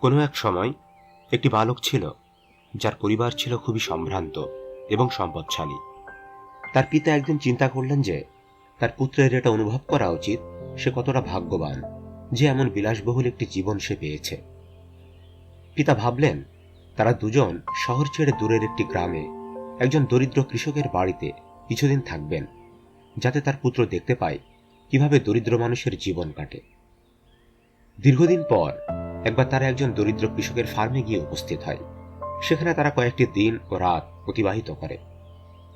কোনো এক সময় একটি বালক ছিল, যার পরিবার ছিল খুবই সম্ভ্রান্ত এবং সম্পদশালী। তার পিতা একদিন চিন্তা করলেন যে, তার পুত্রের এটা অনুভব করা উচিত, সে কতটা ভাগ্যবান, যে এমন বিলাসবহুল একটি জীবন সে পেয়েছে। পিতা ভাবলেন, তারা দুজন শহর ছেড়ে দূরের একটি গ্রামে একজন দরিদ্র কৃষকের বাড়িতে কিছুদিন থাকবেন, যাতে তার পুত্র দেখতে পায় কীভাবে দরিদ্র মানুষের জীবন কাটে। দীর্ঘদিন পর একবার তারা একজন দরিদ্র কৃষকের ফার্মে গিয়ে উপস্থিত হয়। সেখানে তারা কয়েকটি দিন ও রাত অতিবাহিত করে।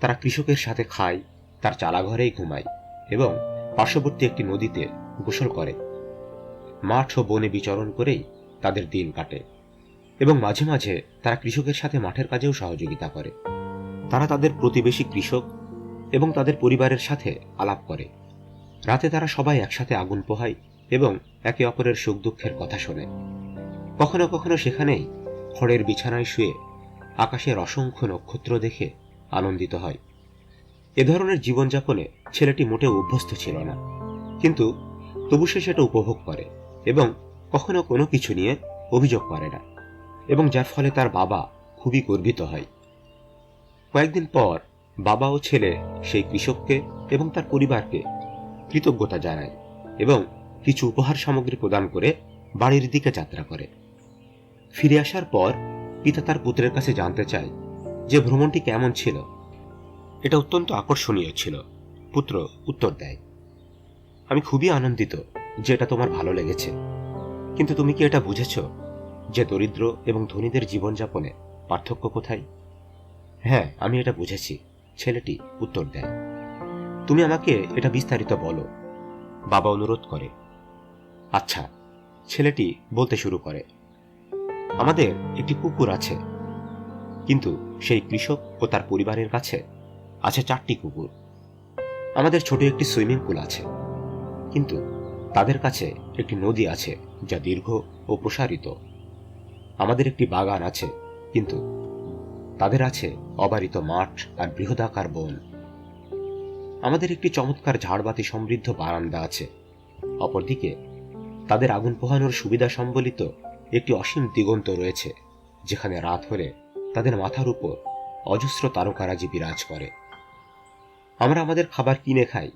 তারা কৃষকের সাথে খায়, তার চালাঘরেই ঘুমায় এবং পার্শ্ববর্তী একটি নদীতে গোসল করে। মাঠ ও বনে বিচরণ করেই তাদের দিন কাটে এবং মাঝে মাঝে তারা কৃষকের সাথে মাঠের কাজেও সহযোগিতা করে। তারা তাদের প্রতিবেশী কৃষক এবং তাদের পরিবারের সাথে আলাপ করে। রাতে তারা সবাই একসাথে আগুন পোহায় এবং একে অপরের সুখ দুঃখের কথা শোনে। কখনো কখনো সেখানেই খড়ের বিছানায় শুয়ে আকাশের অসংখ্য নক্ষত্র দেখে আনন্দিত হয়। এ ধরনের জীবনযাপনে ছেলেটি মোটেও অভ্যস্ত ছিল না। কিন্তু তবু সে সেটা উপভোগ করে এবং কখনো কোনো কিছু নিয়ে অভিযোগ করে না এবং যার ফলে তার বাবা খুবই গর্বিত হয়। কয়েকদিন পর বাবা ও ছেলে সেই কৃষককে এবং তার পরিবারকে কৃতজ্ঞতা জানায় এবং কিছু উপহার সামগ্রী প্রদান করে বাড়ির দিকে যাত্রা করে। ফিরে আসার পর পিতা তার পুত্রের কাছে জানতে চায় যে ভ্রমণটি কেমন ছিল। এটা অত্যন্ত আকর্ষণীয় ছিল। পুত্র উত্তর দেয়, আমি খুবই আনন্দিত যে এটা তোমার ভালো লেগেছে। কিন্তু তুমি কি এটা বুঝেছ যে দরিদ্র এবং ধনীদের জীবনযাপনে পার্থক্য কোথায়? হ্যাঁ আমি এটা বুঝেছি, ছেলেটি উত্তর দেয়। তুমি আমাকে এটা বিস্তারিত বলো। বাবা অনুরোধ করে। আচ্ছা ছেলেটি বলতে শুরু করে। আমাদের একটি কুকুর আছে। কিন্তু সেই কৃষক ও তার পরিবারের কাছে আছে চারটি কুকুর। আমাদের ছোট একটি সুইমিং পুল আছে। কিন্তু তাদের কাছে একটি নদী আছে যা দীর্ঘ ও প্রসারিত। আমাদের একটি বাগান আছে, কিন্তু তাদের আছে অবারিত মাঠ আর বৃহদাকার বন। আমাদের একটি চমৎকার ঝাড়বাতি সমৃদ্ধ বারান্দা আছে। অপরদিকে তাদের আগুন পোহানোর সুবিধা সম্বলিত একটি অসীম দিগন্ত রয়েছে, যেখানে রাত হলে তাদের মাথার উপর অজস্র তারকারাজি বিরাজ করে। আমরা আমাদের খাবার কিনে খাই,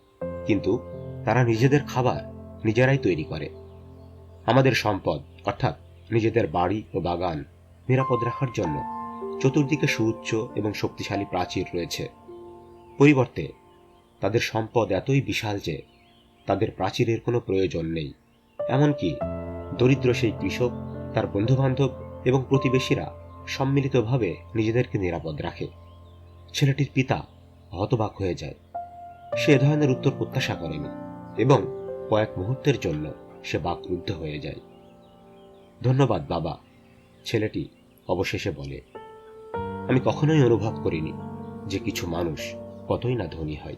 কিন্তু তারা নিজেদের খাবার নিজেরাই তৈরি করে। আমাদের সম্পদ, অর্থাৎ নিজেদের বাড়ি ও বাগান, নিরাপদ রাখার জন্য চতুর্দিকে সুউচ্চ এবং শক্তিশালী প্রাচীর রয়েছে। পরিবর্তে, তাদের সম্পদ এতই বিশাল যে তাদের প্রাচীরের কোনো প্রয়োজন নেই। এমনকি দরিদ্র সেই কৃষক তার বন্ধুবান্ধব এবং প্রতিবেশীরা সম্মিলিতভাবে নিজেদেরকে নিরাপদ রাখে। ছেলেটির পিতা হতবাক হয়ে যায়। সে এ ধরনের উত্তর প্রত্যাশা করেনি এবং কয়েক মুহূর্তের জন্য সে বাকরুদ্ধ হয়ে যায়। ধন্যবাদ, বাবা, ছেলেটি অবশেষে বলে। আমি কখনোই অনুভব করিনি যে কিছু মানুষ কতই না ধনী হয়।